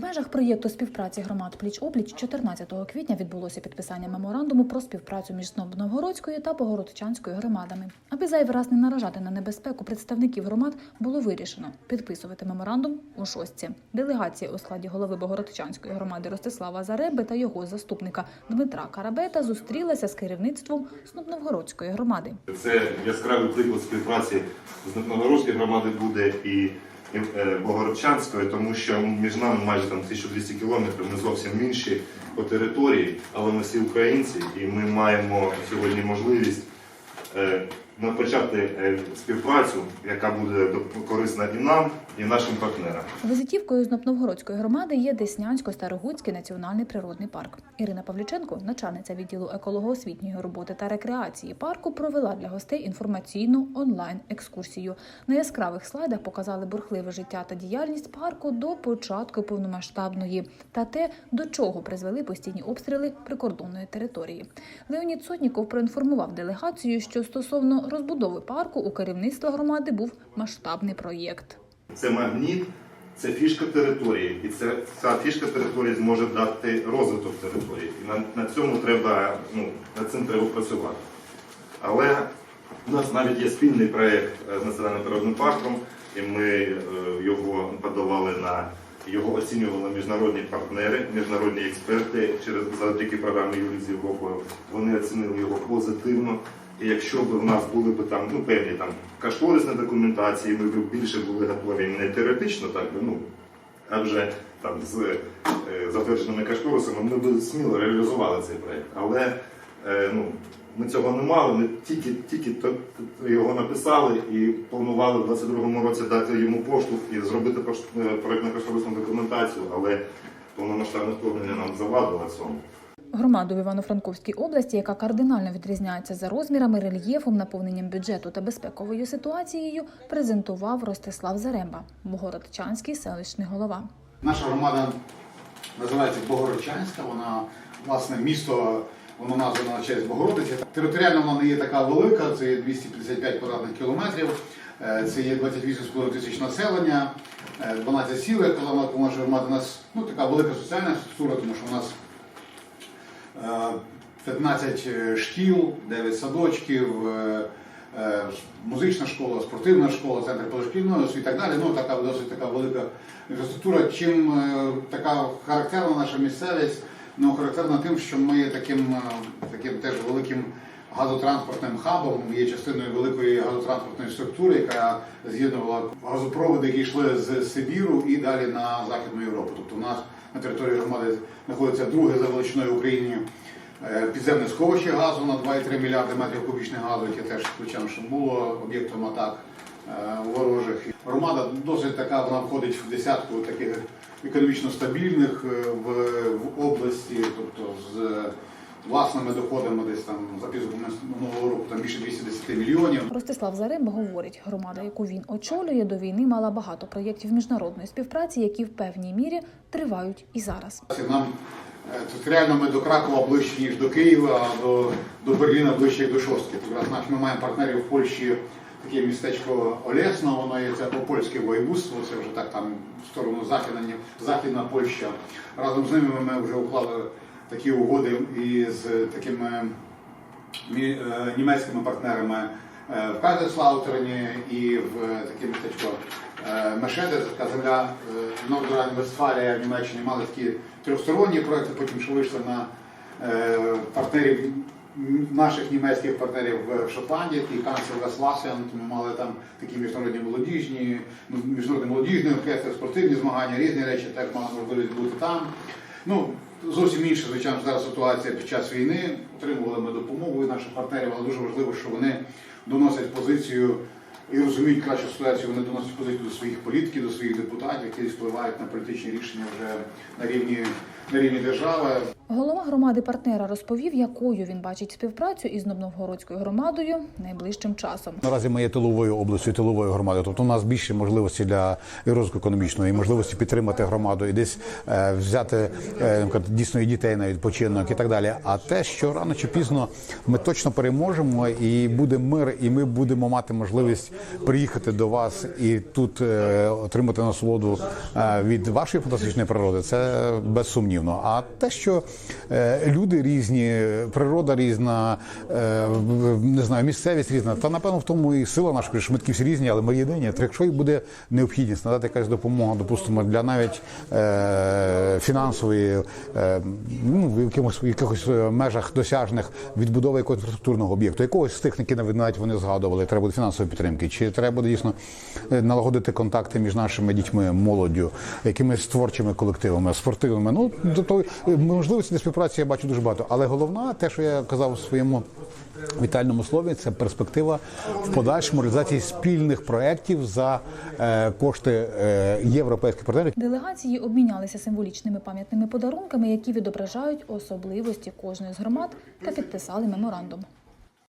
межах проєкту співпраці громад пліч опліч 14 квітня відбулося підписання меморандуму про співпрацю між Новгородською та Богородчанською громадами. Аби зайвий раз не наражати на небезпеку представників громад, було вирішено підписувати меморандум у шостці. Делегація у складі голови Богородчанської громади Ростислава Зареби та його заступника Дмитра Карабета зустрілася з керівництвом Снопновгородської громади. Це яскравий приклад співпраці з Новгородської громади буде і Богородчанської, тому що між нами майже там 1200 кілометрів, ми зовсім інші по території, але ми всі українці, і ми маємо сьогодні можливість на- почати е, співпрацю, яка буде корисна і нам, і нашим партнерам. Визитівкою з Новгородської громади є Деснянсько-Старогуцький національний природний парк. Ірина Павліченко, начальниця відділу еколого-освітньої роботи та рекреації парку, провела для гостей інформаційну онлайн-екскурсію. На яскравих слайдах показали бурхливе життя та діяльність парку до початку повномасштабної та те, до чого призвели постійні обстріли прикордонної території. Леонід Сотніков проінформував делегацію, що стосовно розбудови парку у керівництва громади був масштабний проєкт. Це магніт, це фішка території, і це ця фішка території зможе дати розвиток території. І на, на цьому треба, ну, над цим треба працювати. Але у нас навіть є спільний проєкт е, з національним природним парком, і ми е, його подавали на його оцінювали міжнародні партнери, міжнародні експерти через завдяки програмі Юлії з Європою. Вони оцінили його позитивно. Якщо б у нас були б там ну певні там кошторисні документації, ми б більше були готові не теоретично, так би, ну а вже там з е, затвердженими кошторисами, ми б сміло реалізували цей проект. Але е, ну, ми цього не мали. Ми тільки, тільки то- його написали і планували в 22-му році дати йому поштовх і зробити е, кошторисну документацію, але повномасштабне вторгнення нам завадило цьому. Громаду в Івано-Франковській області, яка кардинально відрізняється за розмірами, рельєфом, наповненням бюджету та безпековою ситуацією, презентував Ростислав Заремба, Богородчанський селищний голова. Наша громада називається Богородчанська. Вона власне місто, воно названо на честь Богородиці. Територіально вона не є така велика, це є 255 квадратних кілометрів, е, це є 28,5 тисяч населення, е, 12 сіл, як казала громада. У нас ну, така велика соціальна структура, тому що у нас е, 15 шкіл, 9 садочків. е, е, Музична школа, спортивна школа, центр позашкільної освіти і так далі. Ну така досить така велика інфраструктура. Чим е, така характерна наша місцевість? Ну характерна тим, що ми є таким, е, таким теж великим газотранспортним хабом, є частиною великої газотранспортної структури, яка з'єднувала газопроводи, які йшли з Сибіру і далі на Західну Європу. Тобто у нас на території громади знаходиться друге за величиною в Україні Е, підземне сховище газу на 2,3 мільярди метрів кубічних газу, яке теж звичайно, що було об'єктом атак е, ворожих. Громада досить така, вона входить в десятку таких економічно стабільних е, в області, тобто з власними доходами десь там за підсумками минулого року там більше 210 мільйонів. Ростислав Заремба говорить, громада, яку він очолює до війни, мала багато проєктів міжнародної співпраці, які в певній мірі тривають і зараз. Нам е, територіально ми до Кракова ближче, ніж до Києва, а до, до Берліна ближче, як до Шостки. Якраз наш ми маємо партнерів в Польщі, таке містечко Олесно, воно є це польське воєвудство, це вже так там в сторону Західна, Західна Польща. Разом з ними ми вже уклали такі угоди із такими е, німецькими партнерами е, в Кайзерслаутерні і в таке містечко е, Мешеде, така земля Нордеран Вестфалія в Німеччині мали такі трьохсторонні проекти, потім що вийшли на е, партнерів наших німецьких партнерів в Шотландії, і канцлер Весласіан, ми мали там такі міжнародні молодіжні, ну, міжнародні молодіжні оркестри, спортивні змагання, різні речі, теж мали можливість бути там. Ну, зовсім інша, звичайно, зараз ситуація під час війни. Отримували ми допомогу від наших партнерів, але дуже важливо, що вони доносять позицію і розуміють кращу ситуацію, вони доносять позицію до своїх політиків, до своїх депутатів, які впливають на політичні рішення вже на рівні, на рівні держави. Голова громади партнера розповів, якою він бачить співпрацю із Новгородською громадою найближчим часом. Наразі ми є тиловою областю, тиловою громадою. Тобто у нас більше можливості для розвитку економічного, і можливості підтримати громаду, і десь е, взяти е, дійсно і дітей на відпочинок і так далі. А те, що рано чи пізно ми точно переможемо, і буде мир, і ми будемо мати можливість приїхати до вас і тут е, отримати насолоду е, від вашої фантастичної природи, це безсумнівно. А те, що люди різні, природа різна, е, не знаю, місцевість різна, та напевно в тому і сила такі всі різні, але ми єдині. То якщо і буде необхідність надати якась допомога, допустимо, для навіть е, фінансової, е, ну в якимось в якихось е, межах досяжних відбудови якогось інфраструктурного об'єкту, якогось з тих, які навіть вони згадували, треба буде фінансової підтримки, чи треба буде дійсно е, налагодити контакти між нашими дітьми, молоддю, якимись творчими колективами, спортивними. Ну до того е, можливості для співпраці я бачу дуже багато. Але головна, те, що я казав у своєму вітальному слові, це перспектива в подальшому реалізації спільних проєктів за е, кошти е, європейських партнерів. Делегації обмінялися символічними пам'ятними подарунками, які відображають особливості кожної з громад, та підписали меморандум.